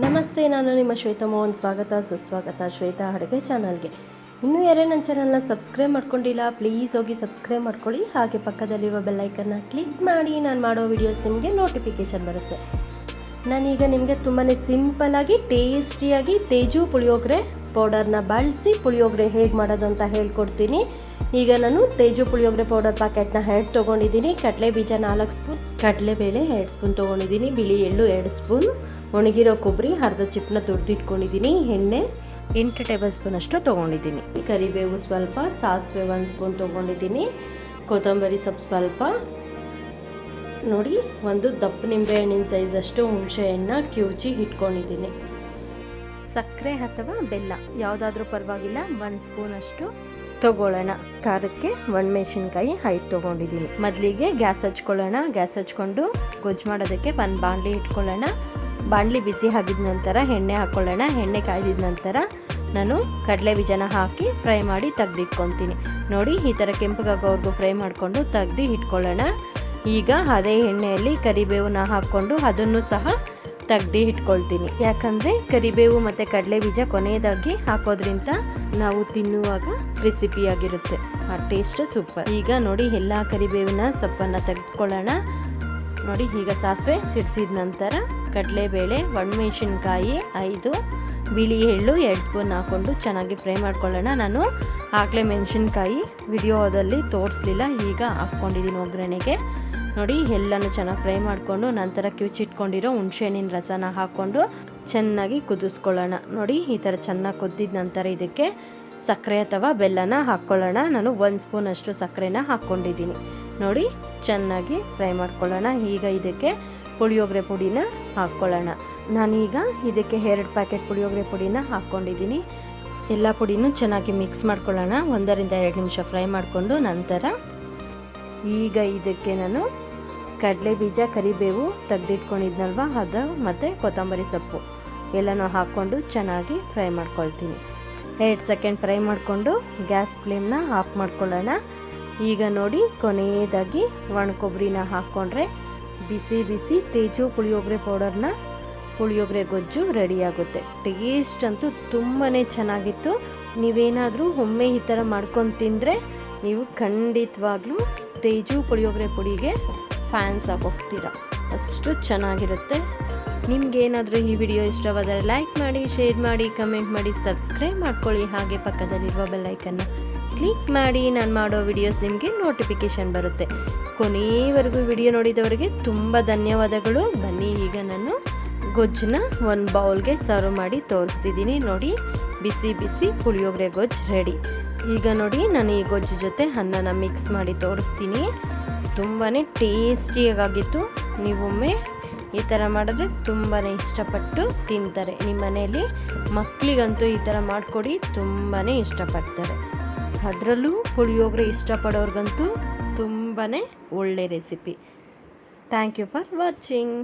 ನಮಸ್ತೆ, ನಾನು ನಿಮ್ಮ ಶ್ವೇತಾ ಮೋಹನ್. ಸ್ವಾಗತ, ಸುಸ್ವಾಗತ ಶ್ವೇತಾ ಅಡುಗೆ ಚಾನಲ್ಗೆ. ಇನ್ನೂ ಯಾರೇ ನನ್ನ ಚಾನಲ್ನ ಸಬ್ಸ್ಕ್ರೈಬ್ ಮಾಡ್ಕೊಂಡಿಲ್ಲ, ಪ್ಲೀಸ್ ಹೋಗಿ ಸಬ್ಸ್ಕ್ರೈಬ್ ಮಾಡ್ಕೊಳ್ಳಿ. ಹಾಗೆ ಪಕ್ಕದಲ್ಲಿರುವ ಬೆಲ್ಲೈಕನ್ನ ಕ್ಲಿಕ್ ಮಾಡಿ, ನಾನು ಮಾಡೋ ವಿಡಿಯೋಸ್ ನಿಮಗೆ ನೋಟಿಫಿಕೇಷನ್ ಬರುತ್ತೆ. ನಾನೀಗ ನಿಮಗೆ ತುಂಬಾ ಸಿಂಪಲ್ಲಾಗಿ ಟೇಸ್ಟಿಯಾಗಿ ತೇಜು ಪುಳಿಯೋಗರೆ ಪೌಡರ್ನ ಬಳಸಿ, ಪುಳಿಯೋಗರೆ ಹೇಗೆ ಮಾಡೋದು ಅಂತ ಹೇಳ್ಕೊಡ್ತೀನಿ. ಈಗ ನಾನು ತೇಜು ಪುಳಿಯೋಗರೆ ಪೌಡರ್ ಪ್ಯಾಕೆಟ್ನ ಎರಡು ತೊಗೊಂಡಿದ್ದೀನಿ. ಕಡಲೆ ಬೀಜ ನಾಲ್ಕು ಸ್ಪೂನ್, ಕಡಲೆಬೇಳೆ ಎರಡು ಸ್ಪೂನ್ ತೊಗೊಂಡಿದ್ದೀನಿ. ಬಿಳಿ ಎಳ್ಳು ಎರಡು ಸ್ಪೂನ್. ಒಣಗಿರೋ ಕೊಬ್ಬರಿ, ಅರ್ಧ ಚಿಪ್ಪನ್ನ ತುರಿದಿಟ್ಕೊಂಡಿದ್ದೀನಿ ಎಣ್ಣೆ ಎಂಟು ಟೇಬಲ್ ಸ್ಪೂನ್ ಅಷ್ಟು ತೊಗೊಂಡಿದ್ದೀನಿ. ಕರಿಬೇವು ಸ್ವಲ್ಪ, ಸಾಸಿವೆ ಒಂದು ಸ್ಪೂನ್ ತೊಗೊಂಡಿದ್ದೀನಿ, ಕೊತ್ತಂಬರಿ ಸೊಪ್ಪು ಸ್ವಲ್ಪ. ನೋಡಿ, ಒಂದು ದಪ್ಪ ನಿಂಬೆ ಹಣ್ಣಿನ ಸೈಜಷ್ಟು ಹುಣಸೆ ಹಣ್ಣು ಕಿವುಚಿ ಇಟ್ಕೊಂಡಿದ್ದೀನಿ. ಸಕ್ಕರೆ ಅಥವಾ ಬೆಲ್ಲ, ಯಾವುದಾದ್ರೂ ಪರವಾಗಿಲ್ಲ, ಒಂದು ಸ್ಪೂನಷ್ಟು ತಗೊಳ್ಳೋಣ. ಖಾರಕ್ಕೆ ಒಣಮೆಣಸಿನ್ಕಾಯಿ ಐದು ತೊಗೊಂಡಿದ್ದೀನಿ. ಮೊದಲಿಗೆ ಗ್ಯಾಸ್ ಹಚ್ಕೊಳ್ಳೋಣ. ಗ್ಯಾಸ್ ಹಚ್ಕೊಂಡು ಗೊಜ್ಜು ಮಾಡೋದಕ್ಕೆ ಒಂದು ಬಾಣಲಿ ಇಟ್ಕೊಳ್ಳೋಣ. ಬಾಣಲಿ ಬಿಸಿ ಆಗಿದ ನಂತರ ಎಣ್ಣೆ ಹಾಕ್ಕೊಳ್ಳೋಣ ಎಣ್ಣೆ ಕಾಯ್ದಿದ ನಂತರ ನಾನು ಕಡಲೆ ಬೀಜನ ಹಾಕಿ ಫ್ರೈ ಮಾಡಿ ತೆಗ್ದಿಟ್ಕೊತೀನಿ. ನೋಡಿ, ಈ ಥರ ಕೆಂಪಗಾಗೋವರೆಗೂ ಫ್ರೈ ಮಾಡಿಕೊಂಡು ತೆಗ್ದು ಇಟ್ಕೊಳ್ಳೋಣ. ಈಗ ಅದೇ ಎಣ್ಣೆಯಲ್ಲಿ ಕರಿಬೇವನ್ನ ಹಾಕ್ಕೊಂಡು ಅದನ್ನು ಸಹ ತೆಗ್ದು ಇಟ್ಕೊಳ್ತೀನಿ. ಯಾಕಂದರೆ ಕರಿಬೇವು ಮತ್ತು ಕಡಲೆ ಬೀಜ ಕೊನೆಯದಾಗಿ ಹಾಕೋದ್ರಿಂದ ನಾವು ತಿನ್ನುವಾಗ ರೆಸಿಪಿಯಾಗಿರುತ್ತೆ ಆ ಟೇಸ್ಟ್ ಸೂಪರ್ ಈಗ ನೋಡಿ, ಎಲ್ಲ ಕರಿಬೇವಿನ ಸೊಪ್ಪನ್ನು ತೆಗೆದುಕೊಳ್ಳೋಣ. ನೋಡಿ, ಈಗ ಸಾಸಿವೆ ಸಿಡಿಸಿದ ನಂತರ ಕಡಲೆಬೇಳೆ, ಒಣಮೆಣ್ಸಿನ್ಕಾಯಿ, ಐದು ಬಿಳಿ ಎಳ್ಳು ಎರಡು ಸ್ಪೂನ್ ಹಾಕ್ಕೊಂಡು ಚೆನ್ನಾಗಿ ಫ್ರೈ ಮಾಡ್ಕೊಳ್ಳೋಣ. ನಾನು ಆಗಲೇ ಮೆಣಸಿನ್ಕಾಯಿ ವಿಡಿಯೋದಲ್ಲಿ ತೋರಿಸ್ಲಿಲ್ಲ, ಈಗ ಹಾಕ್ಕೊಂಡಿದ್ದೀನಿ ಒಗ್ಗರಣೆಗೆ. ನೋಡಿ, ಎಲ್ಲನೂ ಚೆನ್ನಾಗಿ ಫ್ರೈ ಮಾಡಿಕೊಂಡು ನಂತರ ಕಿವುಚಿಟ್ಕೊಂಡಿರೋ ಹುಣಸೆಹಣ್ಣಿನ ರಸನ ಹಾಕ್ಕೊಂಡು ಚೆನ್ನಾಗಿ ಕುದಿಸ್ಕೊಳ್ಳೋಣ. ನೋಡಿ, ಈ ಥರ ಚೆನ್ನಾಗಿ ಕುದ್ದಿದ ನಂತರ ಇದಕ್ಕೆ ಸಕ್ಕರೆ ಅಥವಾ ಬೆಲ್ಲನ ಹಾಕ್ಕೊಳ್ಳೋಣ. ನಾನು ಒಂದು ಸ್ಪೂನಷ್ಟು ಸಕ್ಕರೆನ ಹಾಕ್ಕೊಂಡಿದ್ದೀನಿ ನೋಡಿ, ಚೆನ್ನಾಗಿ ಫ್ರೈ ಮಾಡ್ಕೊಳ್ಳೋಣ. ಈಗ ಇದಕ್ಕೆ ಪುಳಿಯೋಗರೆ ಪುಡಿನ ಹಾಕ್ಕೊಳ್ಳೋಣ. ನಾನೀಗ ಇದಕ್ಕೆ ಎರಡು ಪ್ಯಾಕೆಟ್ ಪುಳಿಯೋಗರೆ ಪುಡಿನ ಹಾಕ್ಕೊಂಡಿದ್ದೀನಿ. ಎಲ್ಲ ಪುಡಿನೂ ಚೆನ್ನಾಗಿ ಮಿಕ್ಸ್ ಮಾಡ್ಕೊಳ್ಳೋಣ. ಒಂದರಿಂದ ಎರಡು ನಿಮಿಷ ಫ್ರೈ ಮಾಡಿಕೊಂಡು ನಂತರ ಈಗ ಇದಕ್ಕೆ ನಾನು ಕಡಲೆ ಬೀಜ, ಕರಿಬೇವು ತೆಗೆದಿಟ್ಕೊಂಡಿದ್ನಲ್ವ? ಅದು ಮತ್ತು ಕೊತ್ತಂಬರಿ ಸೊಪ್ಪು. ಎಲ್ಲನೂ ಹಾಕ್ಕೊಂಡು ಚೆನ್ನಾಗಿ ಫ್ರೈ ಮಾಡ್ಕೊಳ್ತೀನಿ. ಎರಡು ಸೆಕೆಂಡ್ ಫ್ರೈ ಮಾಡಿಕೊಂಡು ಗ್ಯಾಸ್ ಫ್ಲೇಮ್ನ ಆಫ್ ಮಾಡ್ಕೊಳ್ಳೋಣ. ಈಗ ನೋಡಿ ಕೊನೆಯದಾಗಿ ಒಣ ಕೊಬ್ಬರಿನ ಹಾಕ್ಕೊಂಡ್ರೆ ಬಿಸಿ ಬಿಸಿ ತೇಜು ಪುಳಿಯೋಗರೆ ಪೌಡರ್ನ ಪುಳಿಯೋಗರೆ ಗೊಜ್ಜು ರೆಡಿಯಾಗುತ್ತೆ. ಟೇಸ್ಟ್ ಅಂತೂ ತುಂಬಾ ಚೆನ್ನಾಗಿತ್ತು. ನೀವೇನಾದರೂ ಒಮ್ಮೆ ಈ ಥರ ಮಾಡ್ಕೊಂಡು ತಿಂದರೆ ನೀವು ಖಂಡಿತವಾಗ್ಲೂ ತೇಜು ಪುಳಿಯೋಗರೆ ಪುಡಿಗೆ ಫ್ಯಾನ್ಸ್ ಆಗೋಗ್ತೀರ. ಅಷ್ಟು ಚೆನ್ನಾಗಿರುತ್ತೆ. ನಿಮಗೇನಾದರೂ ಈ ವಿಡಿಯೋ ಇಷ್ಟವಾದರೆ ಲೈಕ್ ಮಾಡಿ ಶೇರ್ ಮಾಡಿ ಕಮೆಂಟ್ ಮಾಡಿ ಸಬ್ಸ್ಕ್ರೈಬ್ ಮಾಡ್ಕೊಳ್ಳಿ. ಹಾಗೆ ಪಕ್ಕದಲ್ಲಿರುವ ಬೆಲ್ಲೈಕನ್ನು ಕ್ಲಿಕ್ ಮಾಡಿ. ನಾನು ಮಾಡೋ ವಿಡಿಯೋಸ್ ನಿಮಗೆ ನೋಟಿಫಿಕೇಷನ್ ಬರುತ್ತೆ. ಕೊನೆಯವರೆಗೂ ವಿಡಿಯೋ ನೋಡಿದವರಿಗೆ ತುಂಬ ಧನ್ಯವಾದಗಳು. ಬನ್ನಿ, ಈಗ ನಾನು ಗೊಜ್ಜನ್ನ ಒಂದು ಬೌಲ್ಗೆ ಸರ್ವ್ ಮಾಡಿ ತೋರಿಸ್ತಿದ್ದೀನಿ. ನೋಡಿ, ಬಿಸಿ ಬಿಸಿ ಪುಳಿಯೋಗರೆ ಗೊಜ್ಜು ರೆಡಿ ಈಗ ನೋಡಿ, ನಾನು ಈ ಗೊಜ್ಜು ಜೊತೆ ಅನ್ನನ ಮಿಕ್ಸ್ ಮಾಡಿ ತೋರಿಸ್ತೀನಿ. ತುಂಬಾ ಟೇಸ್ಟಿಯಾಗಿತ್ತು ನೀವೊಮ್ಮೆ ಈ ಥರ ಮಾಡಿದ್ರೆ ತುಂಬಾ ಇಷ್ಟಪಟ್ಟು ತಿಂತಾರೆ. ನಿಮ್ಮ ಮನೆಯಲ್ಲಿ ಮಕ್ಕಳಿಗಂತೂ ಈ ಥರ ಮಾಡಿಕೊಡಿ ತುಂಬಾ ಇಷ್ಟಪಡ್ತಾರೆ. ಅದರಲ್ಲೂ ಪುಳಿಯೋಗರೆ ಇಷ್ಟಪಡೋರ್ಗಂತೂ ತುಂಬಾ ಒಳ್ಳೆ recipe thank you for watching